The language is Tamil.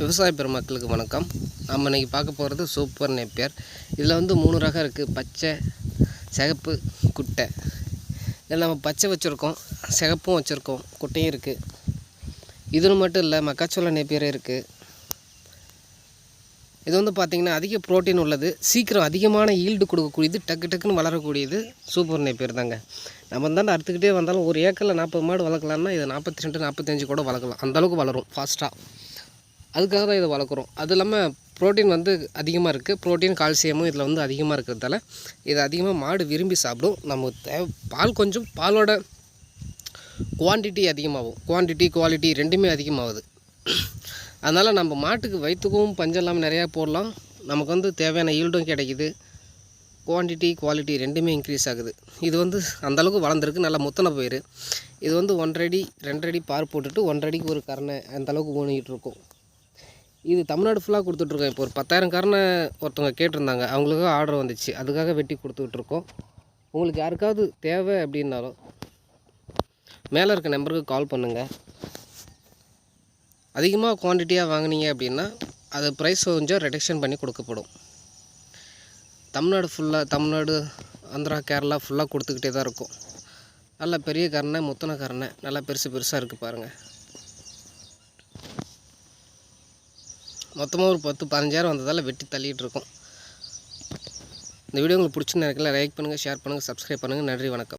விவசாய பெருமக்களுக்கு வணக்கம். நம்ம இன்றைக்கி பார்க்க போகிறது சூப்பர் நேப்பியர். இதில் வந்து மூணு ரகம் இருக்குது பச்சை சிகப்பு குட்டை. இதில் நம்ம பச்சை வச்சுருக்கோம் சிகப்பும் வச்சுருக்கோம் குட்டையும் இருக்குது இதுன்னு மட்டும் இல்லை மக்காச்சோள நேப்பியர் இருக்குது இது வந்து பார்த்திங்கன்னா அதிக புரோட்டீன் உள்ளது. சீக்கிரம் அதிகமான ஈல்டு கொடுக்கக்கூடியது டக்கு டக்குன்னு வளரக்கூடியது சூப்பர் நேப்பியர் தாங்க. நம்ம தான் அறுத்துக்கிட்டே வந்தாலும் ஒரு ஏக்கரில் நாற்பது மாடு வளர்க்கலாம்னா இது நாற்பத்தி ரெண்டு நாற்பத்தஞ்சு கூட வளர்க்கலாம். அந்தளவுக்கு வளரும் ஃபாஸ்ட்டாக அதுக்காக தான் இதை வளர்க்குறோம். அது இல்லாமல் ப்ரோட்டீன் வந்து அதிகமாக இருக்குது ப்ரோட்டீன் கால்சியமும் இதில் வந்து அதிகமாக இருக்கிறதால இதை அதிகமாக மாடு விரும்பி சாப்பிடும். நம்ம தேவை பால் கொஞ்சம் பாலோட குவான்டிட்டி அதிகமாகும். குவான்டிட்டி குவாலிட்டி ரெண்டுமே அதிகமாகுது. அதனால் நம்ம மாட்டுக்கு வயிற்றுக்கும் பஞ்சம் இல்லாமல் நிறையா போடலாம். நமக்கு வந்து தேவையான ஈல்டும் கிடைக்குது. குவான்டிட்டி குவாலிட்டி ரெண்டுமே இன்க்ரீஸ் ஆகுது. இது வந்து அந்தளவுக்கு வளர்ந்துருக்கு. நல்லா முத்தனை பயிர் இது வந்து ஒன்றரை ரெண்டரை பார் போட்டுட்டு அடிக்கு ஒரு கரணை அந்த அளவுக்கு ஊனிக்கிட்டு இருக்கும். இது தமிழ்நாடு ஃபுல்லாக கொடுத்துட்ருக்கோம் இப்போ ஒரு பத்தாயிரம் கரணை ஒருத்தவங்க கேட்டிருந்தாங்க. அவங்களுக்கு ஆர்டர் வந்துச்சு. அதுக்காக வெட்டி கொடுத்துட்ருக்கோம். உங்களுக்கு யாருக்காவது தேவை அப்படின்னாலும் மேலே இருக்க நம்பருக்கு கால் பண்ணுங்கள் அதிகமாக குவான்டிட்டியாக வாங்குனீங்க அப்படின்னா அது ப்ரைஸ் கொஞ்சம் ரிடக்ஷன் பண்ணி கொடுக்கப்படும். தமிழ்நாடு ஃபுல்லாக தமிழ்நாடு ஆந்திரா கேரளா ஃபுல்லாக கொடுத்துக்கிட்டே தான் இருக்கும். நல்ல பெரிய கரணை முத்தனை கரணை நல்லா பெருசு பெருசாக இருக்குது பாருங்கள் மொத்தமாக ஒரு பத்து பதினஞ்சாயிரம் வந்ததால் வெட்டி தள்ளிட்டு இருக்கோம் இந்த வீடியோ உங்களுக்கு பிடிச்சுன்னு நினைக்கல லைக் பண்ணுங்கள் ஷேர் பண்ணுங்கள் சப்ஸ்கிரைப் பண்ணுங்கள் நன்றி வணக்கம்.